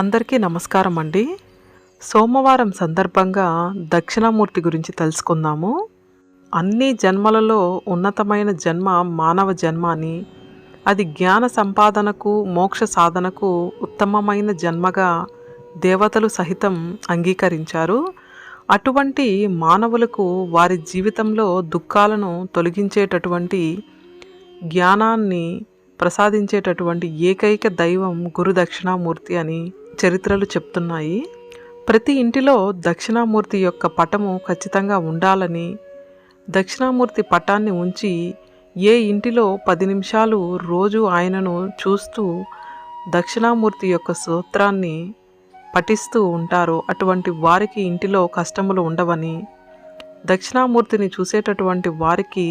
అందరికీ నమస్కారం అండి. సోమవారం సందర్భంగా దక్షిణామూర్తి గురించి తెలుసుకుందాము. అన్ని జన్మలలో ఉన్నతమైన జన్మ మానవ జన్మ అని. అది జ్ఞాన సంపాదనకు మోక్ష సాధనకు ఉత్తమమైన జన్మగా దేవతలు సహితం అంగీకరించారు. అటువంటి మానవులకు వారి జీవితంలో దుఃఖాలను తొలగించేటటువంటి జ్ఞానాన్ని ప్రసాదించేటటువంటి ఏకైక దైవం గురు దక్షిణామూర్తి అని చరిత్రలు చెప్తున్నాయి. ప్రతి ఇంటిలో దక్షిణామూర్తి యొక్క పటము ఖచ్చితంగా ఉండాలని దక్షిణామూర్తి పటాన్ని ఉంచి ఏ ఇంటిలో పది నిమిషాలు రోజు ఆయనను చూస్తూ దక్షిణామూర్తి యొక్క సూత్రాన్ని పఠిస్తూ ఉంటారో అటువంటి వారికి ఇంటిలో కష్టములు ఉండవని దక్షిణామూర్తిని చూసేటటువంటి వారికి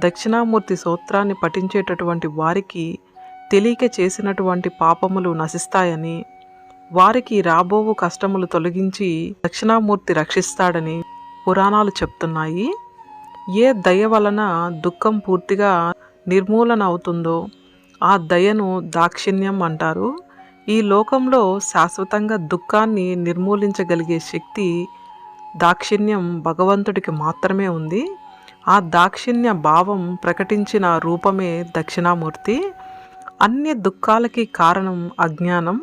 దక్షిణామూర్తి సూత్రాన్ని పఠించేటటువంటి వారికి తెలియక చేసినటువంటి పాపములు నశిస్తాయని వారికి రాబోవు కష్టములు తొలగించి దక్షిణామూర్తి రక్షిస్తాడని పురాణాలు చెప్తున్నాయి. ఏ దయ వలన దుఃఖం పూర్తిగా నిర్మూలన అవుతుందో ఆ దయను దాక్షిణ్యం అంటారు. ఈ లోకంలో శాశ్వతంగా దుఃఖాన్ని నిర్మూలించగలిగే శక్తి దాక్షిణ్యం భగవంతుడికి మాత్రమే ఉంది. ఆ దాక్షిణ్య భావం ప్రకటించిన రూపమే దక్షిణామూర్తి. అన్ని దుఃఖాలకి కారణం అజ్ఞానం.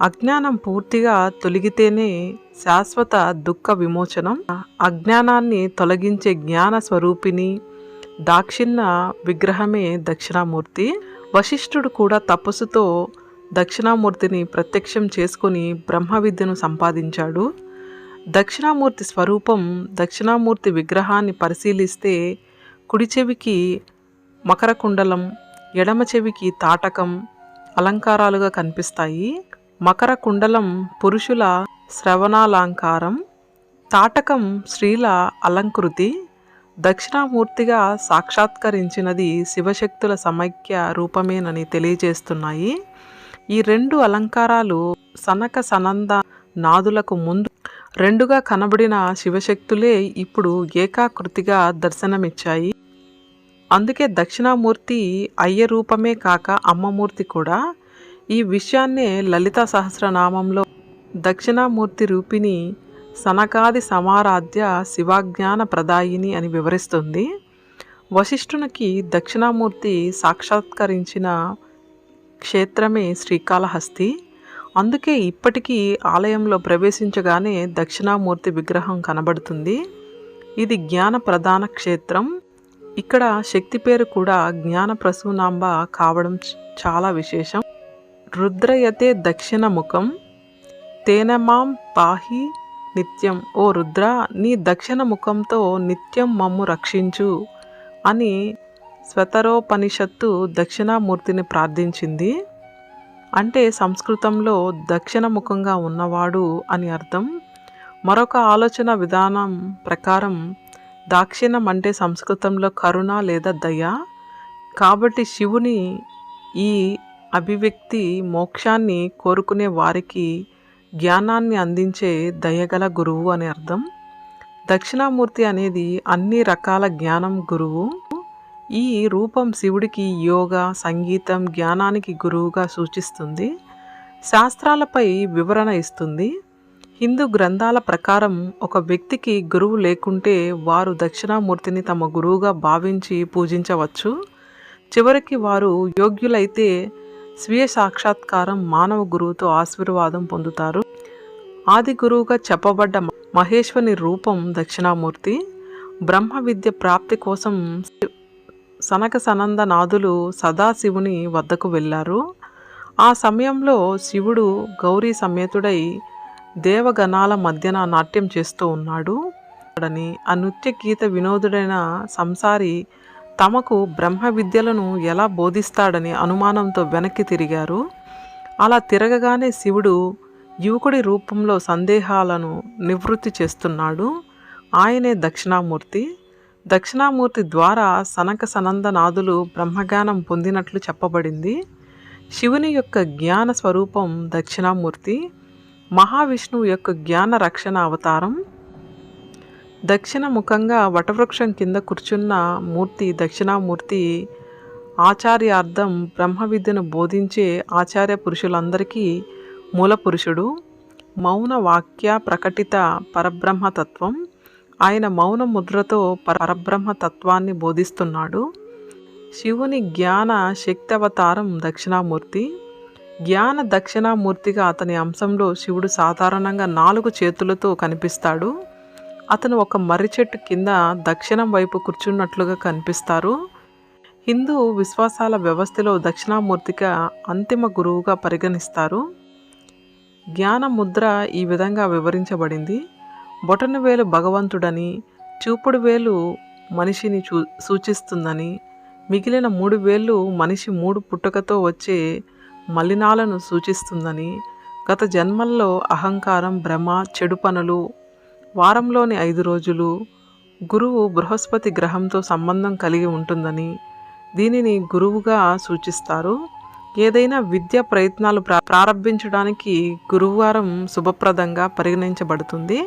అజ్ఞానం పూర్తిగా తొలగితేనే శాశ్వత దుఃఖ విమోచనం. అజ్ఞానాన్ని తొలగించే జ్ఞాన స్వరూపిణి దాక్షిణ్య విగ్రహమే దక్షిణామూర్తి. వశిష్ఠుడు కూడా తపస్సుతో దక్షిణామూర్తిని ప్రత్యక్షం చేసుకుని బ్రహ్మ విద్యను సంపాదించాడు. దక్షిణామూర్తి స్వరూపం దక్షిణామూర్తి విగ్రహాన్ని పరిశీలిస్తే కుడి చెవికి మకర కుండలం ఎడమ చెవికి తాటకం అలంకారాలుగా కనిపిస్తాయి. మకర కుండలం పురుషుల శ్రవణాలంకారం తాటకం స్త్రీల అలంకృతి దక్షిణామూర్తిగా సాక్షాత్కరించినది శివశక్తుల సమైక్య రూపమేనని తెలియజేస్తున్నాయి. ఈ రెండు అలంకారాలు సనక సనంద నాదులకు ముందు రెండుగా కనబడిన శివశక్తులే ఇప్పుడు ఏకాకృతిగా దర్శనమిచ్చాయి. అందుకే దక్షిణామూర్తి అయ్య రూపమే కాక అమ్మమూర్తి కూడా ఈ విషయాన్నే లలిత సహస్రనామంలో దక్షిణామూర్తి రూపిణి సనకాది సమారాధ్య శివాజ్ఞాన ప్రదాయిని అని వివరిస్తుంది. వశిష్ఠునికి దక్షిణామూర్తి సాక్షాత్కరించిన క్షేత్రమే శ్రీకాళహస్తి. అందుకే ఇప్పటికీ ఆలయంలో ప్రవేశించగానే దక్షిణామూర్తి విగ్రహం కనబడుతుంది. ఇది జ్ఞాన ప్రధాన క్షేత్రం. ఇక్కడ శక్తి పేరు కూడా జ్ఞాన ప్రసూనాంబ కావడం చాలా విశేషం. రుద్రయతే దక్షిణ ముఖం. తేనమాం పాహి నిత్యం. ఓ రుద్ర నీ దక్షిణ ముఖంతో నిత్యం మమ్ము రక్షించు అని స్వతరోపనిషత్తు దక్షిణామూర్తిని ప్రార్థించింది. అంటే సంస్కృతంలో దక్షిణ ముఖంగా ఉన్నవాడు అని అర్థం. మరొక ఆలోచన విధానం ప్రకారం దాక్షిణం అంటే సంస్కృతంలో కరుణ లేదా దయ. కాబట్టి శివుని ఈ అభివ్యక్తి మోక్షాన్ని కోరుకునే వారికి జ్ఞానాన్ని అందించే దయగల గురువు అని అర్థం. దక్షిణామూర్తి అనేది అన్ని రకాల జ్ఞానం గురువు. ఈ రూపం శివుడికి యోగ సంగీతం జ్ఞానానికి గురువుగా సూచిస్తుంది. శాస్త్రాలపై వివరణ ఇస్తుంది. హిందూ గ్రంథాల ప్రకారం ఒక వ్యక్తికి గురువు లేకుంటే వారు దక్షిణామూర్తిని తమ గురువుగా భావించి పూజించవచ్చు. చివరికి వారు యోగ్యులైతే స్వీయ సాక్షాత్కారం మానవ గురువుతో ఆశీర్వాదం పొందుతారు. ఆది గురువుగా చెప్పబడ్డ మహేశ్వని రూపం దక్షిణామూర్తి. బ్రహ్మ విద్య ప్రాప్తి కోసం సనక సనంద నాదులు సదాశివుని వద్దకు వెళ్ళారు. ఆ సమయంలో శివుడు గౌరీ సమేతుడై దేవగణాల మధ్యన నాట్యం చేస్తూ ఉన్నాడు. అని ఆ నృత్య గీత వినోదుడైన సంసారి తమకు బ్రహ్మ విద్యలను ఎలా బోధిస్తాడని అనుమానంతో వెనక్కి తిరిగారు. అలా తిరగగానే శివుడు యువకుడి రూపంలో సందేహాలను నివృత్తి చేస్తున్నాడు. ఆయనే దక్షిణామూర్తి. దక్షిణామూర్తి ద్వారా సనక సనందనాథులు బ్రహ్మజ్ఞానం పొందినట్లు చెప్పబడింది. శివుని యొక్క జ్ఞాన స్వరూపం దక్షిణామూర్తి. మహావిష్ణువు యొక్క జ్ఞాన రక్షణ అవతారం దక్షిణ ముఖంగా వటవృక్షం కింద కూర్చున్న మూర్తి దక్షిణామూర్తి ఆచార్యార్థం బ్రహ్మ విద్యను బోధించే ఆచార్య పురుషులందరికీ మూల పురుషుడు మౌన వాక్య ప్రకటిత పరబ్రహ్మతత్వం. ఆయన మౌన ముద్రతో పరబ్రహ్మతత్వాన్ని బోధిస్తున్నాడు. శివుని జ్ఞాన శక్తి అవతారం దక్షిణామూర్తి. జ్ఞాన దక్షిణామూర్తిగా అతని అంశంలో శివుడు సాధారణంగా నాలుగు చేతులతో కనిపిస్తాడు. అతను ఒక మర్రి చెట్టు కింద దక్షిణం వైపు కూర్చున్నట్లుగా కనిపిస్తారు. హిందూ విశ్వాసాల వ్యవస్థలో దక్షిణామూర్తిగా అంతిమ గురువుగా పరిగణిస్తారు. జ్ఞాన ముద్ర ఈ విధంగా వివరించబడింది. బొటన వేలు భగవంతుడని చూపుడు వేలు మనిషిని చూ సూచిస్తుందని మిగిలిన మూడు వేళ్ళు మనిషి మూడు పుట్టుకతో వచ్చే మలినాలను సూచిస్తుందని గత జన్మల్లో అహంకారం భ్రమ చెడు పనులు వారంలోని ఐదు రోజులు గురువు బృహస్పతి గ్రహంతో సంబంధం కలిగి ఉంటుందని దీనిని గురువుగా సూచిస్తారు. ఏదైనా విద్య ప్రయత్నాలు ప్రారంభించడానికి గురువారం శుభప్రదంగా పరిగణించబడుతుంది.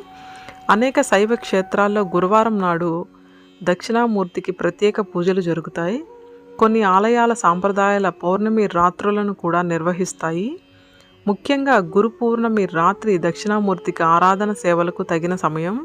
అనేక శైవ క్షేత్రాల్లో గురువారం నాడు దక్షిణామూర్తికి ప్రత్యేక పూజలు జరుగుతాయి. కొన్ని ఆలయాల సాంప్రదాయాల పౌర్ణమి రాత్రులను కూడా నిర్వహిస్తాయి. ముఖ్యంగా గురు పూర్ణమి రాత్రి దక్షిణామూర్తికి ఆరాధన సేవలకు తగిన సమయం?